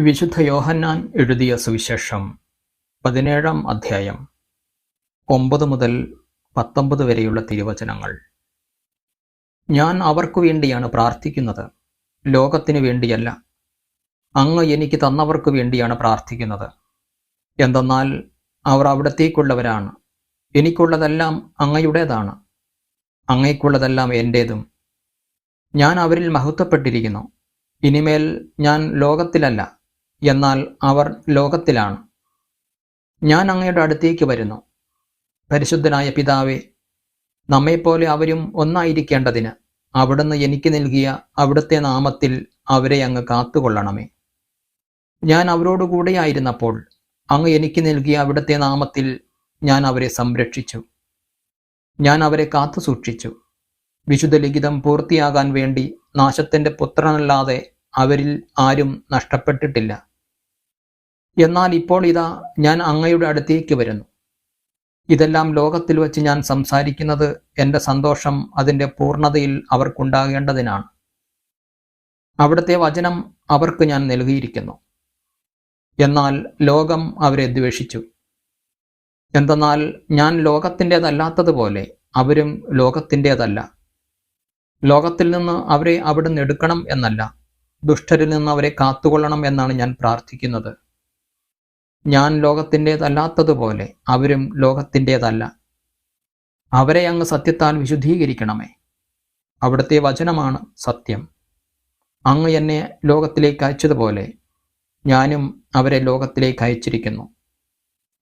വിശുദ്ധ യോഹന്നാൻ എഴുതിയ സുവിശേഷം പതിനേഴാം അധ്യായം ഒമ്പത് മുതൽ പത്തൊമ്പത് വരെയുള്ള തിരുവചനങ്ങൾ. ഞാൻ അവർക്കു വേണ്ടിയാണ് പ്രാർത്ഥിക്കുന്നത് ലോകത്തിനു വേണ്ടിയല്ല. അങ്ങ് എനിക്ക് തന്നവർക്കു വേണ്ടിയാണ് പ്രാർത്ഥിക്കുന്നത്. എന്തെന്നാൽ അവർ അവിടത്തേക്കുള്ളവരാണ്. എനിക്കുള്ളതെല്ലാം അങ്ങയുടേതാണ്. അങ്ങയ്ക്കുള്ളതെല്ലാം എന്റേതും ഞാൻ അവരിൽ മഹത്വപ്പെട്ടിരിക്കുന്നു. ഇനിമേൽ ഞാൻ ലോകത്തിലല്ല എന്നാൽ അവർ ലോകത്തിലാണ്. ഞാൻ അങ്ങയുടെ അടുത്തേക്ക് വരുന്നു. പരിശുദ്ധനായ പിതാവെ നമ്മെപ്പോലെ അവരും ഒന്നായിരിക്കേണ്ടതിന് അവിടുന്ന് എനിക്ക് നൽകിയ അവിടുത്തെ നാമത്തിൽ അവരെ അങ്ങ് കാത്തുകൊള്ളണമേ. ഞാൻ അവരോടുകൂടെയായിരുന്നപ്പോൾ അങ്ങ് എനിക്ക് നൽകിയ അവിടുത്തെ നാമത്തിൽ ഞാൻ അവരെ സംരക്ഷിച്ചു. ഞാൻ അവരെ കാത്തു സൂക്ഷിച്ചു. വിശുദ്ധ ലിഖിതം പൂർത്തിയാകാൻ വേണ്ടി നാശത്തിന്റെ പുത്രനല്ലാതെ അവരിൽ ആരും നഷ്ടപ്പെട്ടിട്ടില്ല. എന്നാൽ ഇപ്പോൾ ഇതാ ഞാൻ അങ്ങയുടെ അടുത്തേക്ക് വരുന്നു. ഇതെല്ലാം ലോകത്തിൽ വെച്ച് ഞാൻ സംസാരിക്കുന്നത് എന്റെ സന്തോഷം അതിന്റെ പൂർണതയിൽ അവർക്കുണ്ടാകേണ്ടതിനാണ്. അവിടുത്തെ വചനം അവർക്ക് ഞാൻ നൽകിയിരിക്കുന്നു. എന്നാൽ ലോകം അവരെ ദ്വേഷിച്ചു. എന്തെന്നാൽ ഞാൻ ലോകത്തിന്റെതല്ലാത്തതുപോലെ അവരും ലോകത്തിന്റെതല്ല. ലോകത്തിൽ നിന്ന് അവരെ അവിടുന്ന് എടുക്കണം എന്നല്ല ദുഷ്ടരിൽ നിന്ന് അവരെ കാത്തുകൊള്ളണം എന്നാണ് ഞാൻ പ്രാർത്ഥിക്കുന്നത്. ഞാൻ ലോകത്തിന്റെതല്ലാത്തതുപോലെ അവരും ലോകത്തിന്റെതല്ല. അവരെ അങ്ങ് സത്യത്താൽ വിശുദ്ധീകരിക്കണമേ. അവിടുത്തെ വചനമാണ് സത്യം. അങ്ങ് എന്നെ ലോകത്തിലേക്ക് അയച്ചതുപോലെ ഞാനും അവരെ ലോകത്തിലേക്ക് അയച്ചിരിക്കുന്നു.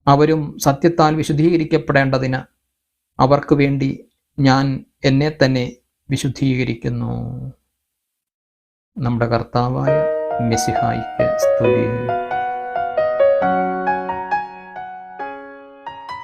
അവരും സത്യത്താൽ വിശുദ്ധീകരിക്കപ്പെടേണ്ടതിന് അവർക്ക് വേണ്ടി ഞാൻ എന്നെ തന്നെ വിശുദ്ധീകരിക്കുന്നു. നമ്മുടെ കർത്താവായ മെസ്സിഹായിക്ക് സ്തുതി.